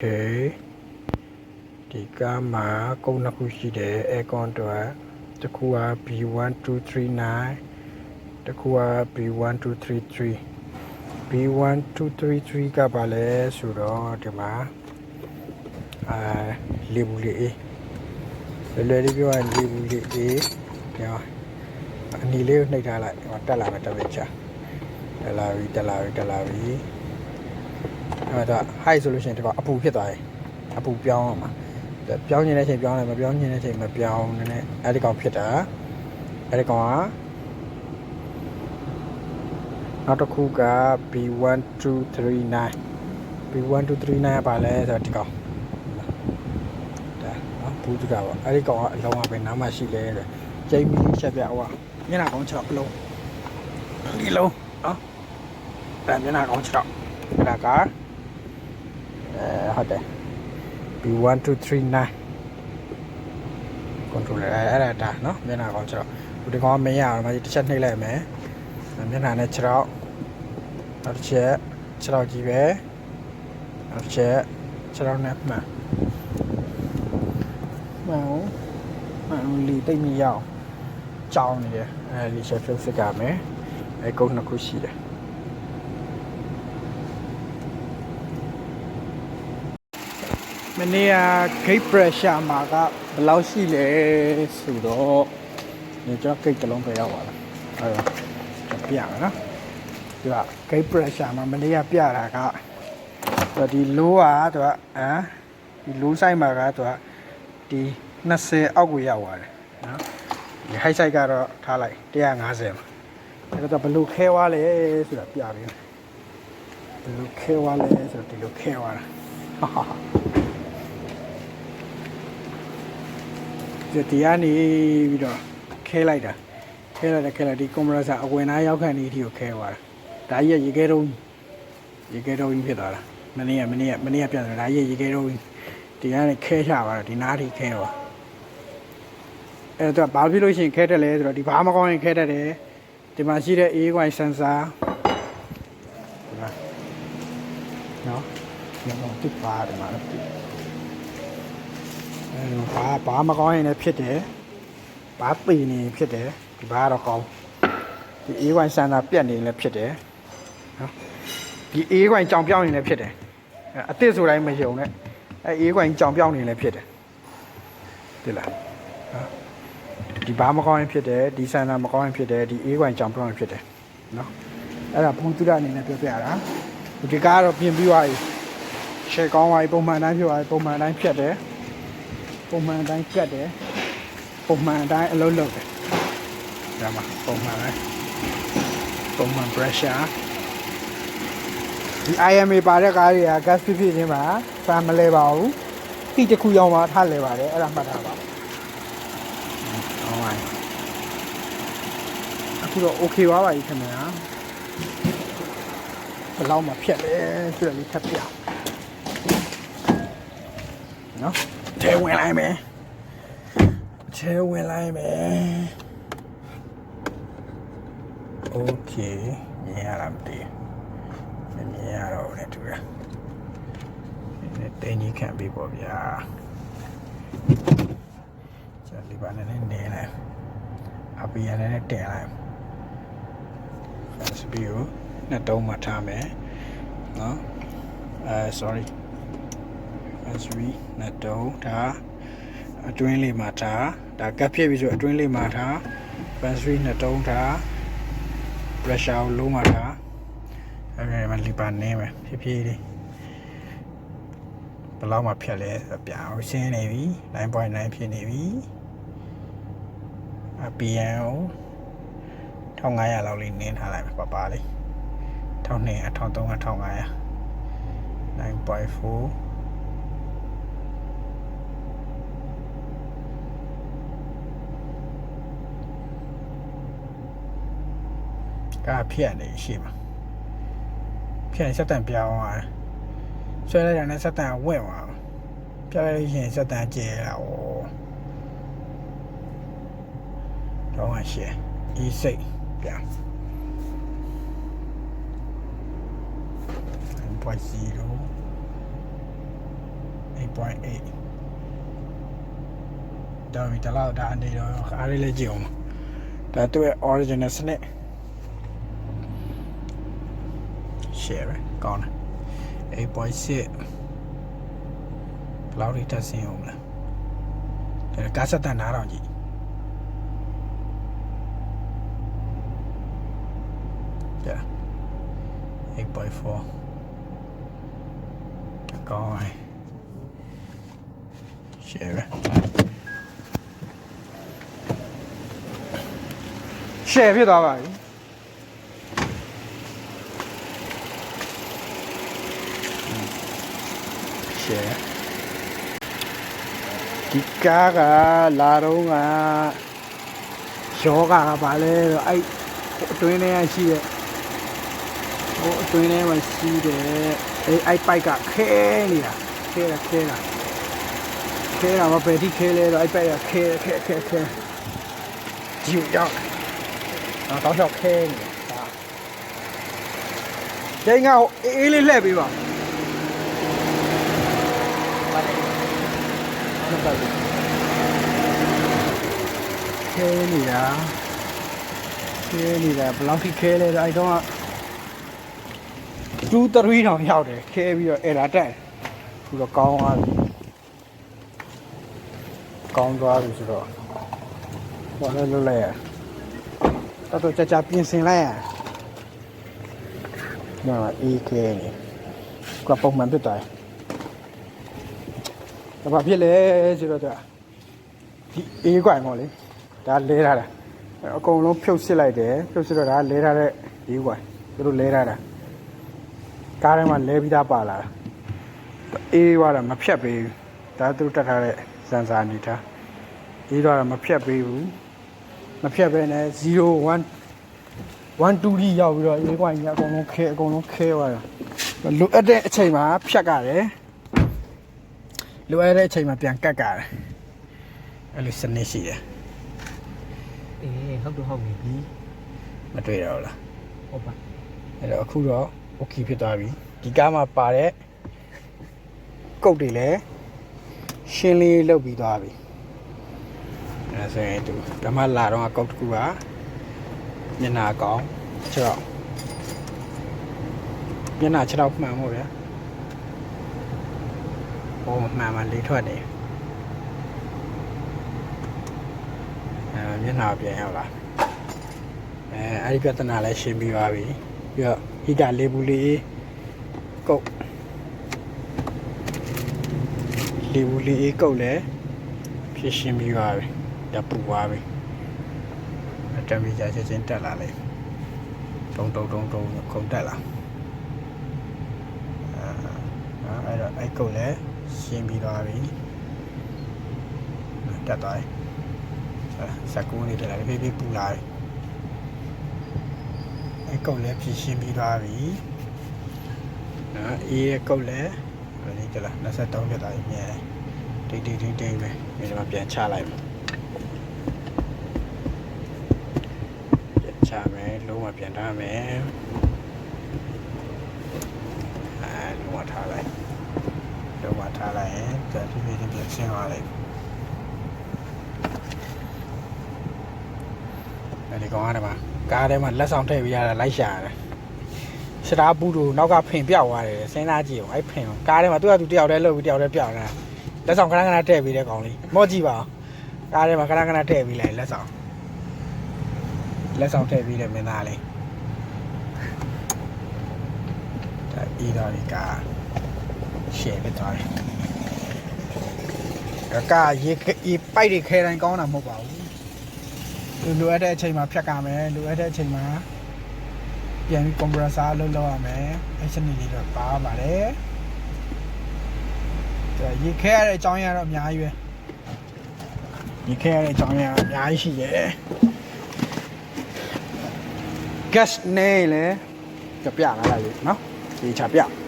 Okay ဒီကားမှာကုန်းနှစ်ခုရှိတယ် aircon အတွက်တစ်ခုက B1239 တစ်ခုက B1233 B1233 ကပါလဲဆိုတော့ဒီမှာအာလေဘူးလေးအေးလွယ်လွယ်လေးပြောရင်လေဘူးလေးအေးပြောအနီလေးကိုနှိပ်ထားလိုက်ဟိုတက်လာမယ်တပည့်ချတက်လာပြီတက်လာပြီတက်လာပြီ အဲ့တော့ high ဆိုလို့ရှိရင်ဒီကအပူဖြစ်သွားတယ်အပူပြောင်းအောင်မှာပြောင်းနေတဲ့အချိန်ပြောင်းလိုက်မပြောင်းနေတဲ့အချိန်မပြောင်းနည်းနည်းအဲ့ဒီကောင်ဖြစ်တာအဲ့ဒီကောင်ကနောက်တစ်ခုက B1239 B1239 ကပါလဲဆိုတော့ဒီကောင်ဒါနော်ဘူးတကပေါ့အဲ့ဒီကောင်ကအလုံးအပဲနားမရှိလဲတဲ့ကျိမ့်မီချက်ပြဟိုကမျက်နှာကောင်း6အလုံးဒီလုံးနော်ဒါမျက်နှာကောင်း6 အဲ့ဒါကအဲဟုတ်တယ် B1239 controller အဲ့ဒါဒါနော်မျက်နှာကောင်း6ဒီကောင်ကမင်းရအောင်မကြီးတစ်ချက်နှိပ်လိုက်မယ်မျက်နှာနဲ့6နောက်တစ်ချက်6ကြီးပဲနောက်တစ်ချက်6နဲ့မှန်မှန်အောင်မှန်အောင်လီတိတ်မရအောင်ကြောင်းနေတယ်အဲဒီချက်ဖြုတ်စစ်ကမယ်အဲကုန်းနှစ်ခုရှိတယ် မနေ့က gate pressure မှာကဘယ်လောက်ရှိလဲဆိုတော့ဒီကျွန်တော် gate တစ်လုံးပဲရောက်ပါလားအဲ့တော့ပြရမယ်နော်ဒီက gate pressure မှာမနေ့ကပြတာကသူကဒီ low ကသူကအမ်ဒီ low side မှာကသူကဒီ20အောက်ကိုရောက်သွားတယ်နော်ဒီ high side ကတော့ထားလိုက်150မှာအဲ့တော့ဘယ်လိုခဲသွားလဲဆိုတာပြပေးမယ်ဘယ်လိုခဲသွားလဲဆိုတော့ဒီလိုခဲသွားတာဟာဟာဟာ ဒီတရားနေပြီးတော့ခဲလိုက်တာခဲလိုက်တယ်ခဲလိုက်ဒီကွန်ပရက်ဆာအဝင်သားရောက်ခံနေအထိကိုခဲသွားတာဒါကြီးကရေခဲတုံးရေခဲတုံးကြီးဖြစ်သွားတာမနေ့ကမနေ့ကမနေ့ကပြန်တယ်ဒါကြီးကရေခဲတုံးကြီးဒီကနေခဲချသွားတာဒီနားထိခဲသွားအဲ့တော့ဘာဖြစ်လို့ရှိရင်ခဲတယ်လဲဆိုတော့ဒီဘာမကောင်းရင်ခဲတတ်တယ်ဒီမှာရှိတဲ့ A1 sensor ဒီမှာနော်ဒီမှာတစ်ပါတယ်မှာတော့အဲ ဘာဘာမကောင်းရင်လည်းဖြစ်တယ်ဘာပေနေရင်ဖြစ်တယ်ဒီဘာကတော့ကောင်းဒီ A1 စမ်းတာပြက်နေရင်လည်းဖြစ်တယ်နော်ဒီ A1 ကြောင်ပြောင်းနေရင်လည်းဖြစ်တယ်အဲအစ်စ်ဆိုတိုင်းမယုံနဲ့အဲ A1 ကြောင်ပြောင်းနေရင်လည်းဖြစ်တယ်ဒီလားနော်ဒီဘာမကောင်းရင်ဖြစ်တယ်ဒီစမ်းတာမကောင်းရင်ဖြစ်တယ်ဒီ A1 ကြောင်ပြောင်းရင်ဖြစ်တယ်နော်အဲ့ဒါဘုံသူရအနေနဲ့ပြောပြရတာဒီကားကတော့ပြင်ပြီးသွားပြီရှယ်ကောင်းသွားပြီပုံမှန်တိုင်းဖြစ်သွားပြီပုံမှန်တိုင်းဖြစ်တယ် ပုံမှန်အတိုင်းကတ်တယ်ပုံမှန်အတိုင်းအလုပ်လုပ်တယ်ဒါမှပုံမှန်ပဲပုံမှန် pressure ဒီ IMA ပါတဲ့ကားတွေက gas ဖြစ်ဖြစ်ချင်းပါဖန်မလဲပါဘူးတိတစ်ခုရောက်မှထားလဲပါတယ်အဲ့ဒါမှတ်ထားပါဟုတ်ပါအခုတော့ okay ပါပါပြီခင်ဗျာဘယ်လောက်မှဖြတ်လဲဆိုတော့လေးထပ်ပြနော် ထဲဝင်လိုက်မယ်ထဲဝင်လိုက်မယ်โอเคမြင်ရလားမသိဘူးမမြင်ရတော့ဘူးလေတူရဒီတင်းကြီးခံပြီးပေါ့ဗျာကျန်ဒီပါနဲ့နေနေလိုက်အပီရနဲ့တင်လိုက် fast view နဲ့တုံးမှထားမယ်နော်အဲ sorry SV နဲ့တုံးဒါအတွင်းလေးမှာထားဒါကပ်ဖြစ်ပြီဆိုအတွင်းလေးမှာထား battery နဲ့တုံးထား pressure ကိုလုံးမှာထားအဲ့ဒါမှလီပါနေမယ်ဖြည်းဖြည်းလေးဘယ်လောက်မှဖြတ်လဲဆိုပြအောင်ရှင်းနေပြီ9.9ဖြစ်နေပြီအ PM ကို1500လောက်လေးနင်းထားလိုက်ပါပါလေး1200 1300 1500 9.4 ကဖြတ်နေရှိမှာဖြတ်စက်တန်ပြောင်းသွားဆွဲလိုက်တာနဲ့စက်တန်ဝင့်သွားပြလိုက်လို့ရှိရင်စက်တန်ကျဲလာဩတော့ဟာရှေ့ဤစိတ်ပြန်ပွားစီလို့8.8ဒါမီတလောက်ဒါအနေတော့အားလေးလေးကြည့်အောင်ဒါသူ့ရဲ့ original စနစ် share ပဲကောင်းတယ်8.6ဘယ်လောက်ထိတက်ဆင်းအောင်လဲဒါကားဆက်တန်နားတော့ကြည့်ကြာ8.4ကောင်းတယ် share ပဲ share ဖြစ်သွားပါပြီ share ဒီကားကလာတော့ကယောဂကပါလဲတော့အဲ့အတွင်းထဲကရှိရဲ့ဟိုအတွင်းထဲမှာရှိတယ်အဲ့အဲ့ပိုက်ကခဲနေတာခဲတာခဲတာခဲတာမပဲတိခဲလဲတော့အဲ့ပိုက်ကခဲခဲခဲခဲဂျူရောက်တော့တော့တော့ခဲနေတာကျင်းကအေးလေးလှည့်ပေးပါ နှစ်ပတ်လေးခဲနေတာခဲနေတာဘယ်လောက်ထိခဲလဲတော့အဲ့တော့2 3တောင်ရောက်တယ်ခဲပြီးတော့အဲ့ဒါတက်ခုတော့ကောင်းသွားပြီကောင်းသွားပြီဆိုတော့ဘာလဲလွတ်လိုက်ရတော်တော်ကြာကြာပြင်ဆင်လိုက်ရညမှာအေးခဲနေကပုံမှန်ဖြစ်သွားတယ် ဒါဘာဖြစ်လဲဆိုတော့ဒါဒီအေးကွိုင်ပေါ့လေဒါလဲထားတာအဲ့အကုန်လုံးဖြုတ်စစ်လိုက်တယ်ဖြုတ်စစ်တော့ဒါလဲထားတဲ့အေးကွိုင်သူတို့လဲထားတာကားထဲမှာလဲပြီးသားပါလာတာအေးသွားတာမဖြတ်ပေးဘူးဒါသူတို့တက်ထားတဲ့စန်ဆာအနေထားအေးသွားတာမဖြတ်ပေးဘူးမဖြတ်ပဲနဲ့0 1 1 2 3ရောက်ပြီးတော့အေးကွိုင်ကြီးအကုန်လုံးခဲအကုန်လုံးခဲသွားတာလိုအပ်တဲ့အချိန်မှာဖြတ်ကြတယ် လိုအပ်တဲ့အချိန်မှာပြန်ကတ်ကြတယ်အဲ့လိုစနစ်ရှိတယ်အေးဟုတ်တော့ဟုတ်ပြီမတွေ့တော့ဘူးလားဟုတ်ပါအဲ့တော့အခုတော့ okay ဖြစ်သွားပြီဒီကားမှာပါတဲ့ကုတ်တွေလည်းရှင်းလေးလုပ်ပြီးသွားပြီအဲဒါဆိုရင်သူဓမ္မလာတော့ကုတ်တစ်ခုကမျက်နှာကောင်းခြေတော့မျက်နှာခြေတော့မှန်မို့ဗျာ ဟိုမှန်မှလေးထွက်နေအဲမျက်နှာပြန်ရောက်လာအဲအဲ့ဒီပြဿနာလည်းရှင်းပြီးသွားပြီပြီးတော့ဟိကလေးဘူးလေးကုတ်လေးဘူးလေးကုတ်လည်းဖြစ်ရှင်းပြီးသွားပြီတပူသွားပြီအတမီကြာချက်ချင်းတက်လာလိမ့်တုံတုံတုံတုံခုန်တက်လာအာအဲ့တော့အဲ့ကုတ်လည်း ရှင်းပြီးသွားပြီတက်သွားပြီစကူနေတယ်လည်းပြေးပြေးပူလာပြီအကုတ်လည်းဖြည့်ရှင်းပြီးသွားပြီနော်အေးရဲ့ကုတ်လည်းဘယ်နည်းကြလား23ဖြစ်သွားပြီမြဲတိတ်တိတ်တိတ်တိတ်ပဲဒီမှာပြန်ချလိုက်မယ်ပြန်ချမယ်လုံးဝပြန်ထားမယ်အဲလုံးဝထားလိုက် လုံးဝထားလိုက်ရင်ဒါဖြည်းဖြည်းချင်းပြန်ရှင်းသွားလိုက်အဲဒီကောင်ရတယ်ပါကားထဲမှာလက်ဆောင်ထည့်ပြီးရတာလိုက်ရှာရတယ်စတားဘူးတို့နောက်ကဖင်ပြောက်သွားတယ်စဉ်းစားကြည့်အောင်အဲ့ဖင်ကိုကားထဲမှာသူကသူတယောက်တည်းလှုပ်ပြီးတယောက်တည်းပြောက်နေတာလက်ဆောင်ခဏခဏထည့်ပြီးတဲ့ကောင်လေးမော့ကြည့်ပါအောင်ကားထဲမှာခဏခဏထည့်ပြီးလိုက်လက်ဆောင်လက်ဆောင်ထည့်ပြီးတဲ့မင်းသားလေးဒါအီတော်ဒီကား ရှယ်ဖြစ်သွားတယ်ကကရေရေပိုက်တွေခဲတိုင်းကောင်းတာမဟုတ်ပါဘူးလိုအပ်တဲ့အချိန်မှာဖြတ်ကမယ်လိုအပ်တဲ့အချိန်မှာပြန်ပြီး compressor လုံးလောက်ရမယ်အဲ့စနစ်လေးတော့ပါပါတယ်ဒါရေခဲရတဲ့အကြောင်းအရာတော့အများကြီးပဲရေခဲရတဲ့အကြောင်းအရာအများကြီးရှိတယ် gas နဲ့လည်းကြပြလာလိုက်လို့နော်ရေချပြ